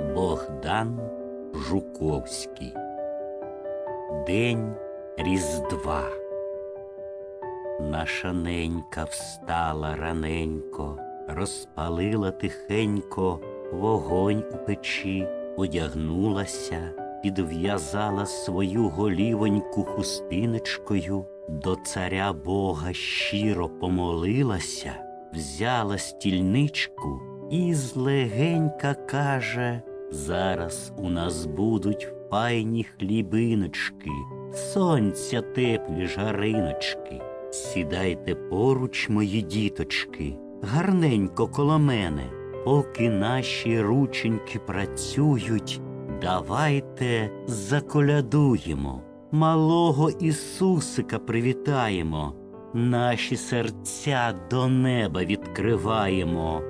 Богдан Жуковський. День Різдва. Наша ненька встала раненько, розпалила тихенько вогонь у печі, одягнулася, підв'язала свою голівоньку хустиночкою, до царя Бога щиро помолилася, взяла стільничку і злегенька каже Зараз у нас будуть файні хлібиночки, сонця теплі жариночки. Сідайте поруч, мої діточки, гарненько коло мене, поки наші рученьки працюють, давайте заколядуємо, малого Ісусика привітаємо, наші серця до неба відкриваємо,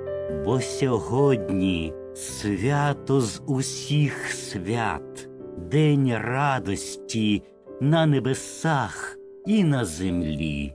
бо сьогодні свято з усіх свят, день радості на небесах і на землі.